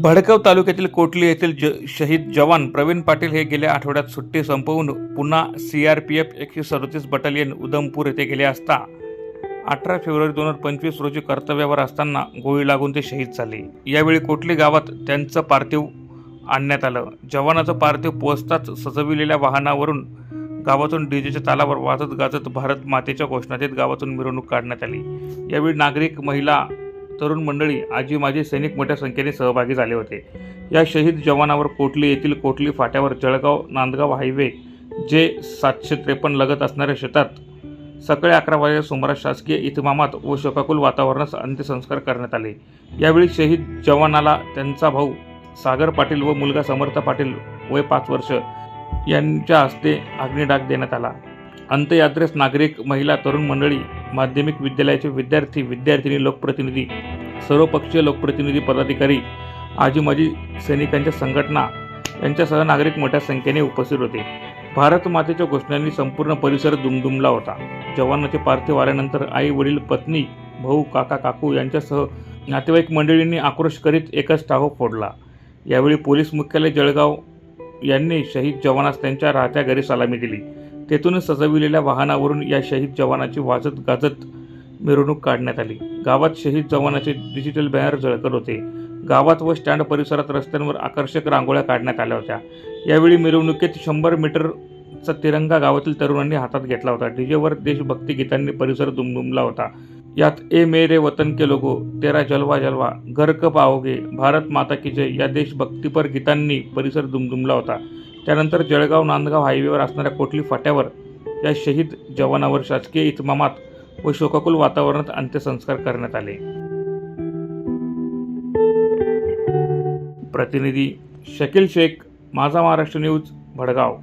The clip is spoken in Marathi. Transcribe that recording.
भडकव तालुक्यातील कोटली येथील ज शहीद जवान प्रवीण पाटील हे गेल्या आठवड्यात सुट्टी संपवून पुन्हा सी आर पी एफ एकशे सदतीस बटालियन उधमपूर येथे गेले असता. अठरा फेब्रुवारी दोन हजार पंचवीस रोजी कर्तव्यावर असताना गोळी लागून ते शहीद झाले. यावेळी कोटली गावात त्यांचं पार्थिव आणण्यात आलं. जवानाचं पार्थिव पोचताच सजविलेल्या वाहनावरून गावातून डीजेच्या तालावर वाजत गाजत भारत मातेच्या घोषणा देत गावातून मिरवणूक काढण्यात आली. यावेळी नागरिक महिला तरुण मंडळी आजी माजी सैनिक मोठ्या संख्येने सहभागी झाले होते. या शहीद जवानावर कोटली येथील कोटली फाट्यावर जळगाव नांदगाव हायवे जे सातशे त्रेपन्न लगत असणाऱ्या शेतात सकाळी अकरा वाजेच्या सुमारास शासकीय इतमामात व शोकाकुल वातावरणात अंत्यसंस्कार करण्यात आले. यावेळी शहीद जवानाला त्यांचा भाऊ सागर पाटील व मुलगा समर्थ पाटील वय पाच वर्ष यांच्या हस्ते अग्निडाग देण्यात आला. अंत्ययात्रेस नागरिक महिला तरुण मंडळी माध्यमिक विद्यालयाचे विद्यार्थी विद्यार्थिनी लोकप्रतिनिधी सर्वपक्षीय लोकप्रतिनिधी पदाधिकारी आजी माजी सैनिकांच्या संघटना यांच्यासह नागरिक मोठ्या संख्येने उपस्थित होते. भारत मातेच्या घोषणांनी संपूर्ण परिसर दुमदुमला होता. जवानाचे पार्थिव आल्यानंतर आई वडील पत्नी भाऊ काका काकू यांच्यासह नातेवाईक मंडळींनी आक्रोश करीत एकच टाहो फोडला. यावेळी पोलीस मुख्यालय जळगाव यांनी शहीद जवानास त्यांच्या राहत्या घरी सलामी दिली. तेथूनच सजविलेल्या वाहनावरून या शहीद जवानाची वाजत गाजत मिरवणूक काढण्यात आली. गावात शहीद जवानाचे डिजिटल बॅनर झळकत होते. गावात व स्टँड परिसरात रस्त्यांवर आकर्षक रांगोळ्या काढण्यात आल्या होत्या. यावेळी मिरवणुकीत शंभर मीटरचा तिरंगा गावातील तरुणांनी हातात घेतला होता. डीजेवर देशभक्ती गीतांनी परिसर दुमदुमला होता. यात ए मेरे वतन के लोगो तेरा जलवा जलवा घर क पाओगे भारत माता की जय या देशभक्तीपर गीतांनी परिसर दुमदुमला होता. त्यानंतर जळगाव नांदगाव हायवेवर असणाऱ्या कोटली फाट्यावर या शहीद जवानावर शासकीय इतमामात व शोकाकुल वातावरणात अंत्यसंस्कार करण्यात आले. प्रतिनिधी शकील शेख माझा महाराष्ट्र न्यूज भडगाव.